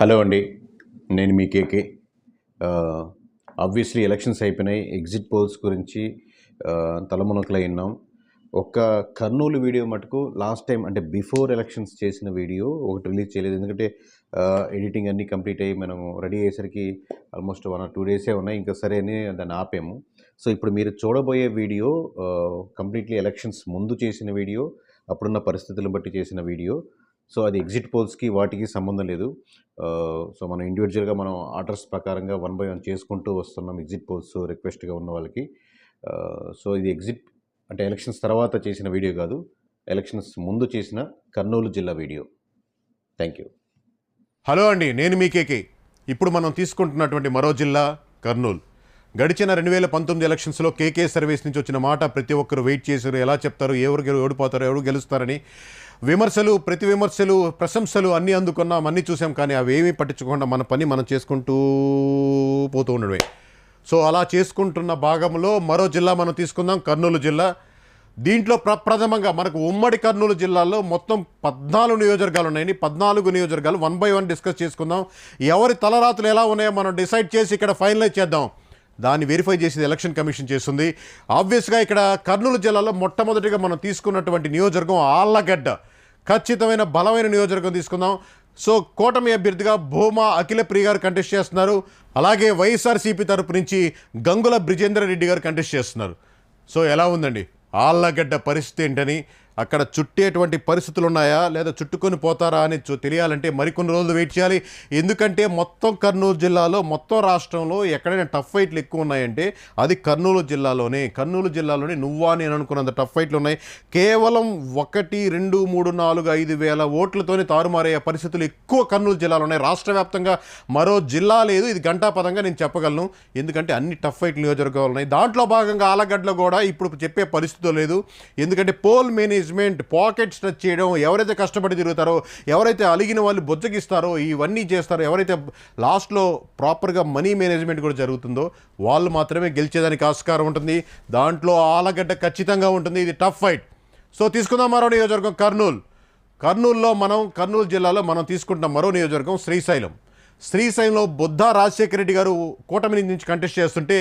Hello అండి నేను మీ కేకే. ఆబ్వియస్లీ ఎలక్షన్స్ అయిపోయినాయి ఎగ్జిట్ పోల్స్ గురించి తలమునకలై ఉన్నాం. ఒక్క కర్నూలు వీడియో మటుకు లాస్ట్ టైం అంటే బిఫోర్ ఎలక్షన్స్ చేసిన వీడియో ఒకటి రిలీజ్ చేయలేదు. ఎందుకంటే ఎడిటింగ్ అన్నీ కంప్లీట్ అయ్యి మనం రెడీ అయ్యేసరికి ఆల్మోస్ట్ వన్ ఆర్ టూ డేసే ఉన్నాయి. ఇంకా సరే అని దాన్ని ఆపాము. సో ఇప్పుడు మీరు చూడబోయే వీడియో కంప్లీట్లీ ఎలక్షన్స్ ముందు చేసిన వీడియో అప్పుడున్న పరిస్థితులను బట్టి చేసిన వీడియో సో అది ఎగ్జిట్ పోల్స్కి వాటికి సంబంధం లేదు. సో మనం ఇండివిజువల్గా మనం ఆర్డర్స్ ప్రకారంగా వన్ బై వన్ చేసుకుంటూ వస్తున్నాం ఎగ్జిట్ పోల్స్ రిక్వెస్ట్గా ఉన్న వాళ్ళకి. సో ఇది ఎగ్జిట్ అంటే ఎలక్షన్స్ తర్వాత చేసిన వీడియో కాదు. ఎలక్షన్స్ ముందు చేసిన కర్నూలు జిల్లా వీడియో. Thank you. హలో అండి నేను మీ కేకే. ఇప్పుడు మనం తీసుకుంటున్నటువంటి మరో జిల్లా కర్నూలు. గడిచిన రెండు వేల పంతొమ్మిది ఎలక్షన్స్లో కేకే సర్వీస్ నుంచి వచ్చిన మాట ప్రతి ఒక్కరు వెయిట్ చేశారు. ఎలా చెప్తారు? ఎవరు ఓడిపోతారు? ఎవరు గెలుస్తారని విమర్శలు ప్రతి విమర్శలు ప్రశంసలు అన్నీ అందుకున్నాం అన్నీ చూసాం కానీ అవి ఏమీ పట్టించుకోకుండా మన పని మనం చేసుకుంటూ పోతూ ఉండడమే. సో అలా చేసుకుంటున్న భాగంలో మరో జిల్లా మనం తీసుకుందాం కర్నూలు జిల్లా. దీంట్లో ప్రప్రథమంగా మనకు ఉమ్మడి కర్నూలు జిల్లాలో మొత్తం పద్నాలుగు నియోజకవర్గాలు ఉన్నాయి పద్నాలుగు నియోజకవర్గాలు వన్ బై వన్ డిస్కస్ చేసుకుందాం. ఎవరి తలరాతులు ఎలా ఉన్నాయో మనం డిసైడ్ చేసి ఇక్కడ ఫైనలైజ్ చేద్దాం. దాన్ని వెరిఫై చేసేది ఎలక్షన్ కమిషన్ చేస్తుంది. ఆబ్వియస్గా ఇక్కడ కర్నూలు జిల్లాలో మొట్టమొదటిగా మనం తీసుకున్నటువంటి నియోజకవర్గం ఆళ్ళగడ్డ. ఖచ్చితమైన బలమైన నియోజకవర్గం తీసుకుందాం. సో కూటమి అభ్యర్థిగా భూమా అఖిల ప్రియ గారు కంటెస్ట్ చేస్తున్నారు. అలాగే వైఎస్ఆర్సీపీ తరపు నుంచి గంగుల బ్రిజేంద్ర రెడ్డి గారు కంటెస్ట్ చేస్తున్నారు. సో ఎలా ఉందండి? ఆళ్ళగడ్డ పరిస్థితి ఏంటని అక్కడ చుట్టేటువంటి పరిస్థితులు ఉన్నాయా లేదా చుట్టుకొని పోతారా అని తెలియాలంటే మరికొన్ని రోజులు వెయిట్ చేయాలి. ఎందుకంటే మొత్తం కర్నూలు జిల్లాలో మొత్తం రాష్ట్రంలో ఎక్కడైనా టఫ్ ఫైట్లు ఎక్కువ ఉన్నాయంటే అది కర్నూలు జిల్లాలోనే. కర్నూలు జిల్లాలోనే నువ్వా నేను అనుకున్నంత టఫ్ ఫైట్లు ఉన్నాయి. కేవలం ఒకటి రెండు మూడు నాలుగు ఐదు వేల ఓట్లతోనే తారుమారయ్యే పరిస్థితులు ఎక్కువ కర్నూలు జిల్లాలో ఉన్నాయి. రాష్ట్ర వ్యాప్తంగా మరో జిల్లా లేదు. ఇది గంటాపదంగా నేను చెప్పగలను. ఎందుకంటే అన్ని టఫ్ ఫైట్ నియోజకవర్గాలు ఉన్నాయి. దాంట్లో భాగంగా ఆలగడ్డలో కూడా ఇప్పుడు చెప్పే పరిస్థితి లేదు. ఎందుకంటే పోల్ మేనేజ్మెంట్ పాకెట్ స్ట్రెచ్ చేయడం ఎవరైతే కష్టపడి తిరుగుతారో ఎవరైతే అలిగిన వాళ్ళు బొచ్చగిస్తారో ఇవన్నీ చేస్తారో ఎవరైతే లాస్ట్లో ప్రాపర్గా మనీ మేనేజ్మెంట్ కూడా జరుగుతుందో వాళ్ళు మాత్రమే గెలిచేదానికి ఆస్కారం ఉంటుంది. దాంట్లో ఆలగడ్డ ఖచ్చితంగా ఉంటుంది. ఇది టఫ్ ఫైట్ సో తీసుకుందాం మరో నియోజకవర్గం కర్నూలు. కర్నూలులో మనం కర్నూలు జిల్లాలో మనం తీసుకుంటున్న మరో నియోజకవర్గం శ్రీశైలం. శ్రీశైలంలో బుద్ధ రాజశేఖర రెడ్డి గారు కూటమి నుంచి కంటెస్ట్ చేస్తుంటే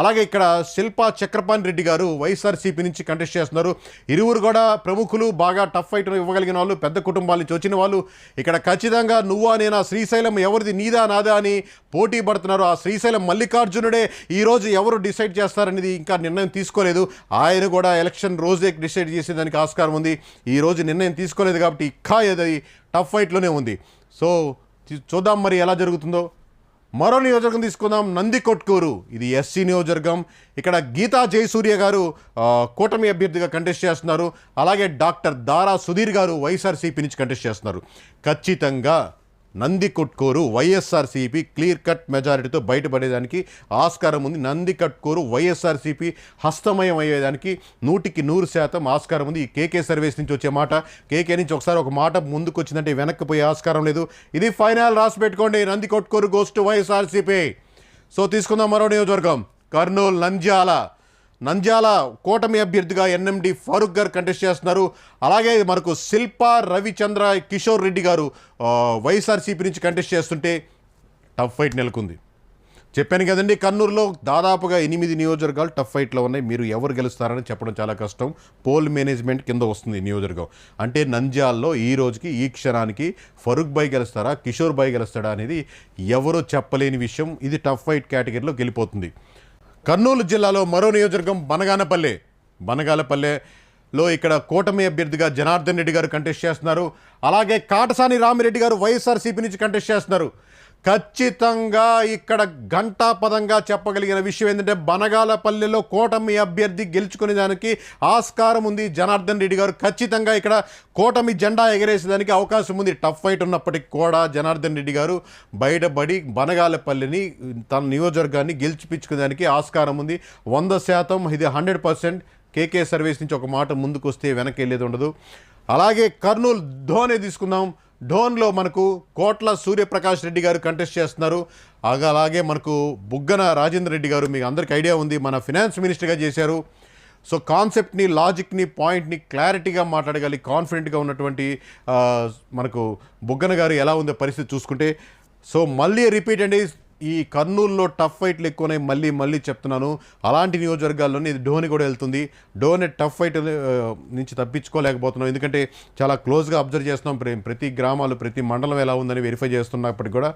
అలాగే ఇక్కడ శిల్పా చక్రపాణి రెడ్డి గారు వైఎస్ఆర్సీపీ నుంచి కంటెస్ట్ చేస్తున్నారు. ఇరువురు కూడా ప్రముఖులు బాగా టఫ్ ఫైట్ ఇవ్వగలిగిన వాళ్ళు పెద్ద కుటుంబాల నుంచి వచ్చిన వాళ్ళు. ఇక్కడ ఖచ్చితంగా నువ్వా నేనా శ్రీశైలం ఎవరిది నీదా నాదా అని పోటీ పడుతున్నారు. ఆ శ్రీశైలం మల్లికార్జునుడే ఈరోజు ఎవరు డిసైడ్ చేస్తారనేది ఇంకా నిర్ణయం తీసుకోలేదు. ఆయన కూడా ఎలక్షన్ రోజే డిసైడ్ చేసేదానికి ఆస్కారం ఉంది. ఈరోజు నిర్ణయం తీసుకోలేదు కాబట్టి ఇక్కా ఏది టఫ్ ఫైట్లోనే ఉంది. సో చూద్దాం మరి ఎలా జరుగుతుందో. మరో నియోజకవర్గం తీసుకుందాం నంది కొట్కూరు. ఇది ఎస్సీ నియోజకవర్గం. ఇక్కడ గీతా జయసూర్య గారు కూటమి అభ్యర్థిగా కంటెస్ట్ చేస్తున్నారు. అలాగే డాక్టర్ దారా సుధీర్ గారు వైఎస్ఆర్సీపీ నుంచి కంటెస్ట్ చేస్తున్నారు. ఖచ్చితంగా Nandikotkur YSRCP clear cut మెజారిటీతో బయటపడేదానికి ఆస్కారం ఉంది. నంది కట్కూరు వైఎస్ఆర్సీపీ హస్తమయం అయ్యేదానికి నూటికి నూరు శాతం ఆస్కారం ఉంది. ఈ కేకే సర్వీస్ నుంచి వచ్చే మాట కేకే నుంచి ఒకసారి ఒక మాట ముందుకు వచ్చిందంటే వెనక్కిపోయే ఆస్కారం లేదు. ఇది ఫైనల్ రాసి పెట్టుకోండి. Nandikotkur goes YSRCP. సో తీసుకుందాం మరో నియోజకవర్గం. కర్నూలు నంద్యాల. నంద్యాల కూటమి అభ్యర్థిగా ఎన్ఎండి ఫారూక్ గారు కంటెస్ట్ చేస్తున్నారు. అలాగే మనకు శిల్ప రవిచంద్ర కిషోర్ రెడ్డి గారు వైఎస్ఆర్సీపీ నుంచి కంటెస్ట్ చేస్తుంటే టఫ్ ఫైట్ నెలకొంది. చెప్పాను కదండి కర్నూలులో దాదాపుగా ఎనిమిది నియోజకవర్గాలు టఫ్ ఫైట్లో ఉన్నాయి. మీరు ఎవరు గెలుస్తారని చెప్పడం చాలా కష్టం. పోల్ మేనేజ్మెంట్ కింద వస్తుంది నియోజకవర్గం. అంటే నంద్యాల్లో ఈ రోజుకి ఈ క్షణానికి ఫరూక్ బాయ్ గెలుస్తారా కిషోర్ బాయ్ గెలుస్తాడా అనేది ఎవరో చెప్పలేని విషయం. ఇది టఫ్ ఫైట్ కేటగిరీలో గెలిపోతుంది కర్నూలు జిల్లాలో మరో నియోజకవర్గం బనగానపల్లె. బనగాలపల్లెలో ఇక్కడ కూటమి అభ్యర్థిగా జనార్దన్ రెడ్డి గారు కంటెస్ట్ చేస్తున్నారు. అలాగే కాటసాని రామిరెడ్డి గారు వైఎస్ఆర్సీపీ నుంచి కంటెస్ట్ చేస్తున్నారు. ఖచ్చితంగా ఇక్కడ ఘంటాపదంగా చెప్పగలిగిన విషయం ఏంటంటే బనగాలపల్లెలో కూటమి అభ్యర్థి గెలుచుకునే దానికి ఆస్కారం ఉంది. జనార్దన్ రెడ్డి గారు ఖచ్చితంగా ఇక్కడ కూటమి జెండా ఎగరేసేదానికి అవకాశం ఉంది. టఫ్ ఫైట్ ఉన్నప్పటికీ కూడా జనార్దన్ రెడ్డి గారు బయటపడి బనగాలపల్లిని తన నియోజకవర్గాన్ని గెలిచిపించుకునేదానికి ఆస్కారం ఉంది. వంద శాతం ఇది హండ్రెడ్ పర్సెంట్ కేకే సర్వీస్ నుంచి ఒక మాట ముందుకు వస్తే వెనక్కి వెళ్ళేది ఉండదు అలాగే కర్నూలు ధోనే తీసుకుందాం. డోన్లో మనకు కోట్ల సూర్యప్రకాష్ రెడ్డి గారు కంటెస్ట్ చేస్తున్నారు. అలాగే మనకు బుగ్గన రాజేంద్ర రెడ్డి గారు మీకు అందరికీ ఐడియా ఉంది. మన ఫినాన్స్ మినిస్టర్గా చేశారు. సో కాన్సెప్ట్ని లాజిక్ని పాయింట్ని క్లారిటీగా మాట్లాడగలి కాన్ఫిడెంట్గా ఉన్నటువంటి మనకు బుగ్గన గారు ఎలా ఉందో పరిస్థితి చూసుకుంటే. సో మళ్ళీ రిపీట్ అండి. ఈ కర్నూలులో టఫ్ ఫైట్లు ఎక్కువనే మళ్ళీ మళ్ళీ చెప్తున్నాను. అలాంటి నియోజకవర్గాల్లోనే ఇది డోని కూడా వెళ్తుంది. డోని టఫ్ ఫైట్ నుంచి తప్పించుకోలేకపోతున్నాం. ఎందుకంటే చాలా క్లోజ్గా అబ్జర్వ్ చేస్తున్నాం. ప్రతి గ్రామాలు ప్రతి మండలం ఎలా ఉందని వెరిఫై చేస్తున్నప్పటికీ కూడా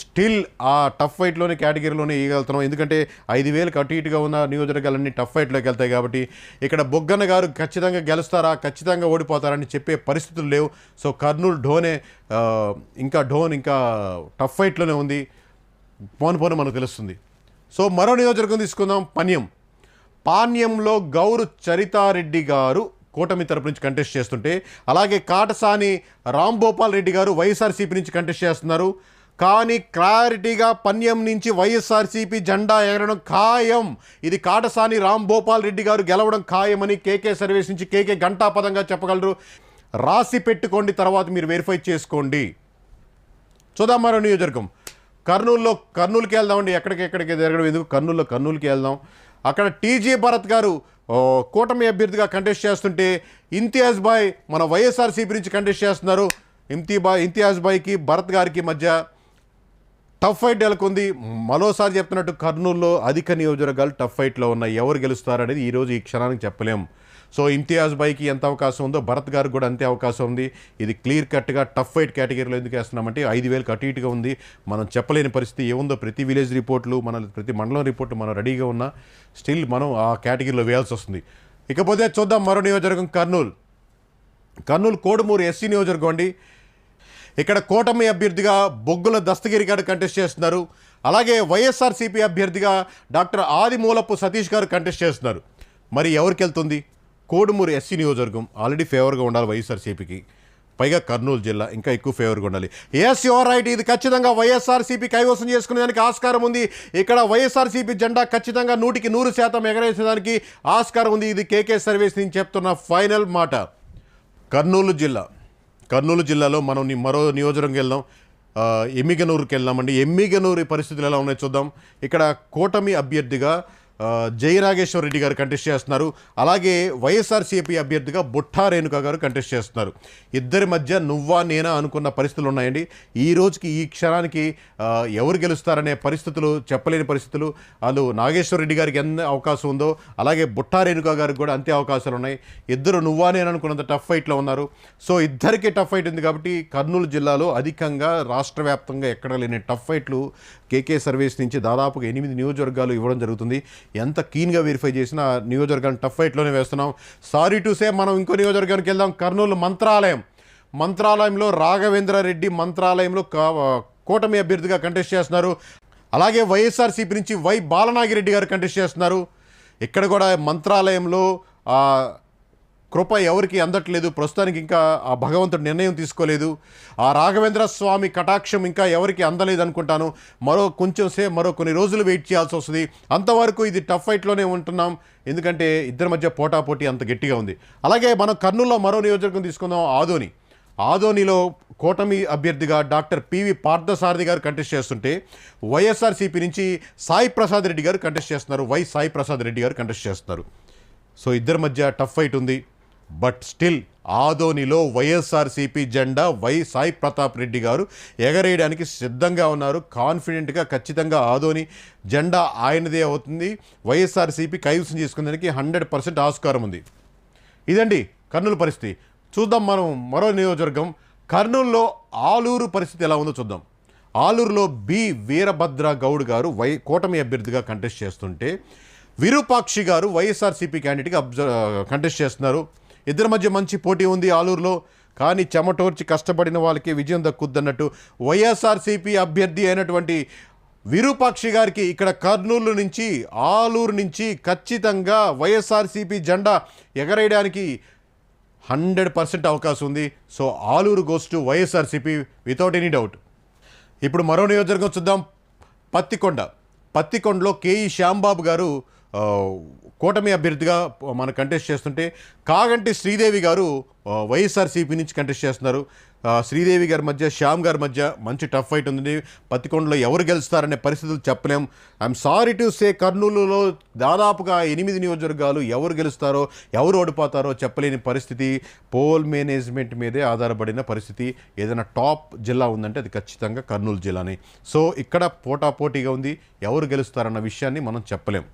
స్టిల్ ఆ టఫ్ ఫైట్లోనే కేటగిరీలోనే ఇవ్వగలుగుతున్నాం ఎందుకంటే ఐదు వేలకు అటు ఇటుగా ఉన్న నియోజకవర్గాలన్నీ టఫ్ ఫైట్లోకి వెళ్తాయి కాబట్టి ఇక్కడ బొగ్గన్న గారు ఖచ్చితంగా గెలుస్తారా ఖచ్చితంగా ఓడిపోతారని చెప్పే పరిస్థితులు లేవు. సో కర్నూలు ఢోనే ఇంకా ఢోన్ ఇంకా టఫ్ ఫైట్లోనే ఉంది. పోను పోను మనకు తెలుస్తుంది. సో మరో నియోజకవర్గం తీసుకుందాం. పన్యం. పాణ్యంలో గౌరు చరితారెడ్డి గారు కూటమి తరపు నుంచి కంటెస్ట్ చేస్తుంటే అలాగే కాటసాని రాంభోపాల్ రెడ్డి గారు వైఎస్ఆర్సీపీ నుంచి కంటెస్ట్ చేస్తున్నారు. కానీ క్లారిటీగా పన్యం నుంచి వైఎస్ఆర్సీపీ జెండా ఎగరడం ఖాయం. ఇది కాటసాని రాంభోపాల్ రెడ్డి గారు గెలవడం ఖాయమని కేకే సర్వీస్ నుంచి కేకే గంటాపదంగా చెప్పగలరు. రాసి పెట్టుకోండి తర్వాత మీరు వెరిఫై చేసుకోండి. చూద్దాం మరో నియోజకవర్గం. కర్నూలులో కర్నూలుకి వెళ్దామండి. ఎక్కడికి ఎక్కడికి జరగడం ఎందుకు? కర్నూలులో కర్నూలుకి వెళ్దాం. అక్కడ టీజీ భరత్ గారు కూటమి అభ్యర్థిగా కంటెస్ట్ చేస్తుంటే ఇంతియాజ్ బాయ్ మన వైఎస్ఆర్సీపీ నుంచి కంటెస్ట్ చేస్తున్నారు. ఇంతి బాయ్ ఇంతియాజ్ బాయ్కి భరత్ గారికి మధ్య టఫ్ ఫైట్ నెలకొంది. మరోసారి చెప్తున్నట్టు కర్నూలులో అధిక నియోజకవర్గాలు టఫ్ ఫైట్లో ఉన్నాయి. ఎవరు గెలుస్తారనేది ఈరోజు ఈ క్షణానికి చెప్పలేం. సో ఇంతియాజ్ బైకి ఎంత అవకాశం ఉందో భరత్ గారికి కూడా అంతే అవకాశం ఉంది. ఇది క్లియర్ కట్గా టఫ్ ఫైట్ కేటగిరీలో ఎందుకు వేస్తున్నామంటే ఐదు వేలకు అటు ఇటుగా ఉంది. మనం చెప్పలేని పరిస్థితి ఏముందో ప్రతి విలేజ్ రిపోర్ట్లు మన ప్రతి మండలం రిపోర్ట్లు మనం రెడీగా ఉన్నా స్టిల్ మనం ఆ కేటగిరీలో వేయాల్సి వస్తుంది. ఇకపోతే చూద్దాం మరో నియోజకవర్గం కర్నూలు. కర్నూలు కోడుమూరు ఎస్సీ నియోజకవర్గం అండి. ఇక్కడ కూటమి అభ్యర్థిగా బొగ్గుల దస్తగిరి గారు కంటెస్ట్ చేస్తున్నారు. అలాగే వైఎస్ఆర్సీపీ అభ్యర్థిగా డాక్టర్ ఆదిమూలపు సతీష్ గారు కంటెస్ట్ చేస్తున్నారు. మరి ఎవరికి వెళ్తుంది? కోడుమూరు ఎస్సీ నియోజకవర్గం ఆల్రెడీ ఫేవర్గా ఉండాలి వైఎస్ఆర్సీపీకి. పైగా కర్నూలు జిల్లా ఇంకా ఎక్కువ ఫేవర్గా ఉండాలి. ఎస్ యువర్ రైట్ ఇది ఖచ్చితంగా వైఎస్ఆర్సీపీ కైవసం చేసుకునేదానికి ఆస్కారం ఉంది. ఇక్కడ వైఎస్ఆర్సీపీ జెండా ఖచ్చితంగా నూటికి నూరు శాతం ఎగరేసేదానికి ఆస్కారం ఉంది. ఇది కేకే సర్వీస్ నుంచి చెప్తున్న ఫైనల్ మాట. కర్నూలు జిల్లా. కర్నూలు జిల్లాలో మనం మరో నియోజకవర్గం వెళ్దాం. ఎమ్మిగనూరుకి వెళ్దామండి. ఎమ్మిగనూరు పరిస్థితులు ఎలా ఉన్నాయో చూద్దాం. ఇక్కడ కూటమి అభ్యర్థిగా జై జయనాగేశ్వర రెడ్డి గారు కంటెస్ట్ చేస్తున్నారు. అలాగే వైఎస్ఆర్సీపీ అభ్యర్థిగా బుట్టా రేణుక గారు కంటెస్ట్ చేస్తున్నారు. ఇద్దరి మధ్య నువ్వా నేనా అనుకున్న పరిస్థితులు ఉన్నాయండి. ఈ రోజుకి ఈ క్షణానికి ఎవరు గెలుస్తారనే పరిస్థితులు చెప్పలేని పరిస్థితులు వాళ్ళు నాగేశ్వర రెడ్డి గారికి ఎంత అవకాశం ఉందో అలాగే బుట్టా రేణుక గారికి కూడా అంతే అవకాశాలు ఉన్నాయి. ఇద్దరు నువ్వా నేను అనుకున్నంత టఫ్ ఫైట్లో ఉన్నారు. సో ఇద్దరికి టఫ్ ఫైట్ ఉంది కాబట్టి కర్నూలు జిల్లాలో అధికంగా రాష్ట్ర వ్యాప్తంగా ఎక్కడ లేని టఫ్ ఫైట్లు కేకే సర్వీస్ నుంచి దాదాపుగా ఎనిమిది నియోజకవర్గాలు ఇవ్వడం జరుగుతుంది. ఎంత కీన్గా వెరిఫై చేసినా ఆ నియోజకవర్గాన్ని టఫ్ ఫైట్లోనే వేస్తున్నాం. సారీ టు సే మనం ఇంకో నియోజకవర్గానికి వెళ్దాం. కర్నూలు మంత్రాలయం. మంత్రాలయంలో రాఘవేంద్ర రెడ్డి మంత్రాలయంలో కా- కూటమి అభ్యర్థిగా కంటెస్ట్ చేస్తున్నారు. అలాగే వైఎస్ఆర్సీపీ నుంచి వై బాలనాగిరెడ్డి గారు కంటెస్ట్ చేస్తున్నారు. ఇక్కడ కూడా మంత్రాలయంలో కృప ఎవరికి అందట్లేదు ప్రస్తుతానికి ఇంకా ఆ భగవంతుడు నిర్ణయం తీసుకోలేదు. ఆ రాఘవేంద్ర స్వామి కటాక్షం ఇంకా ఎవరికి అందలేదు అనుకుంటాను మరో కొంచెం సే మరో కొన్ని రోజులు వెయిట్ చేయాల్సి వస్తుంది. అంతవరకు ఇది టఫ్ ఫైట్లోనే ఉంటున్నాం. ఎందుకంటే ఇద్దరి మధ్య పోటాపోటీ అంత గట్టిగా ఉంది. అలాగే మనం కర్నూలులో మరో నియోజకవర్గం తీసుకుందాం. ఆదోని. ఆదోనిలో కూటమి అభ్యర్థిగా డాక్టర్ పివి పార్థసారథి గారు కంటెస్ట్ చేస్తుంటే వైఎస్ఆర్సీపీ నుంచి సాయి ప్రసాద్ రెడ్డి గారు కంటెస్ట్ చేస్తున్నారు. వై సాయి ప్రసాద్ రెడ్డి గారు కంటెస్ట్ చేస్తున్నారు. సో ఇద్దరి మధ్య టఫ్ ఫైట్ ఉంది. బట్ స్టిల్ ఆదోనిలో వైఎస్ఆర్సీపీ జెండా వై సాయి ప్రతాప్ రెడ్డి గారు ఎగరేయడానికి సిద్ధంగా ఉన్నారు. కాన్ఫిడెంట్గా ఖచ్చితంగా ఆదోని జెండా ఆయనదే అవుతుంది. వైఎస్ఆర్సీపీ కైవసం చేసుకునేందుకు హండ్రెడ్ పర్సెంట్ ఆస్కారం ఉంది. ఇదండి కర్నూలు పరిస్థితి. చూద్దాం మనం మరో నియోజకవర్గం. కర్నూలులో ఆలూరు పరిస్థితి ఎలా ఉందో చూద్దాం. ఆలూరులో బి వీరభద్ర గౌడ్ గారు వై కూటమి అభ్యర్థిగా కంటెస్ట్ చేస్తుంటే విరూపాక్షి గారు వైఎస్ఆర్సీపీ క్యాండిడేట్గా అబ్జర్వ్ కంటెస్ట్ చేస్తున్నారు. ఇద్దరి మధ్య మంచి పోటీ ఉంది ఆలూరులో. కానీ చెమటోర్చి కష్టపడిన వాళ్ళకి విజయం దక్కుద్దన్నట్టు వైఎస్ఆర్సీపీ అభ్యర్థి అయినటువంటి విరూపాక్షి గారికి ఇక్కడ కర్నూలు నుంచి ఆలూరు నుంచి ఖచ్చితంగా వైఎస్ఆర్సీపీ జెండా ఎగరేయడానికి హండ్రెడ్ పర్సెంట్ అవకాశం ఉంది. So Aluru goes to YSRCP without any doubt ఇప్పుడు మరో నియోజకవర్గం చూద్దాం. పత్తికొండ. పత్తికొండలో కేఈ శ్యాంబాబు గారు కూటమి అభ్యర్థిగా మన కంటెస్ట్ చేస్తుంటే కాగంటి శ్రీదేవి గారు వైఎస్ఆర్సీపీ నుంచి కంటెస్ట్ చేస్తున్నారు. శ్రీదేవి గారి మధ్య శ్యామ్ గారి మధ్య మంచి టఫ్ ఫైట్ ఉంది. పత్తికొండలో ఎవరు గెలుస్తారనే పరిస్థితులు చెప్పలేం. ఐఎమ్ సారీ టు సే కర్నూలులో దాదాపుగా ఎనిమిది నియోజకవర్గాలు ఎవరు గెలుస్తారో ఎవరు ఓడిపోతారో చెప్పలేని పరిస్థితి. పోల్ మేనేజ్మెంట్ మీదే ఆధారపడిన పరిస్థితి. ఏదైనా టాప్ జిల్లా ఉందంటే అది ఖచ్చితంగా కర్నూలు జిల్లానే. సో ఇక్కడ పోటాపోటీగా ఉంది. ఎవరు గెలుస్తారన్న విషయాన్ని మనం చెప్పలేం.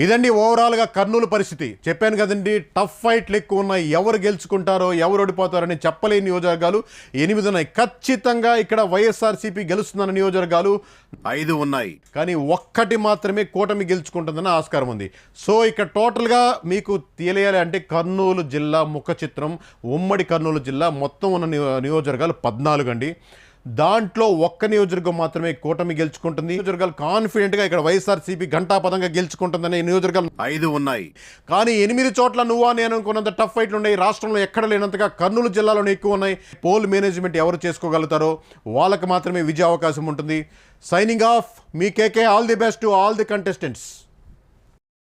ఇదండి ఓవరాల్గా కర్నూలు పరిస్థితి. చెప్పాను కదండి టఫ్ ఫైట్లు ఎక్కువ ఉన్నాయి. ఎవరు గెలుచుకుంటారో ఎవరు ఓడిపోతారని చెప్పలేని నియోజకవర్గాలు ఎనిమిది ఉన్నాయి. ఖచ్చితంగా ఇక్కడ వైఎస్ఆర్సీపీ గెలుస్తుందన్న నియోజకవర్గాలు ఐదు ఉన్నాయి. కానీ ఒక్కటి మాత్రమే కూటమి గెలుచుకుంటుందన్న ఆస్కారం ఉంది. సో ఇక్కడ టోటల్గా మీకు తెలియాలి అంటే కర్నూలు జిల్లా ముఖ చిత్రం ఉమ్మడి కర్నూలు జిల్లా మొత్తం ఉన్న నియో- నియోజకవర్గాలు పద్నాలుగు అండి. దాంట్లో ఒక్క నియోజకవర్గం మాత్రమే కూటమి గెలుచుకుంటుంది. నియోజకవర్గాలు కాన్ఫిడెంట్గా ఇక్కడ వైఎస్ఆర్సీపీ ఘంటాపదంగా గెలుచుకుంటుందనే నియోజకవర్గాలు ఐదు ఉన్నాయి. కానీ ఎనిమిది చోట్ల నువ్వా నేను అనుకున్నంత టఫ్ ఫైట్లు ఉన్నాయి. రాష్ట్రంలో ఎక్కడ లేనంతగా కర్నూలు జిల్లాలోనే ఎక్కువ ఉన్నాయి. పోల్ మేనేజ్మెంట్ ఎవరు చేసుకోగలుగుతారో వాళ్ళకి మాత్రమే విజయ అవకాశం ఉంటుంది. Signing off me K. All the best to all the contestants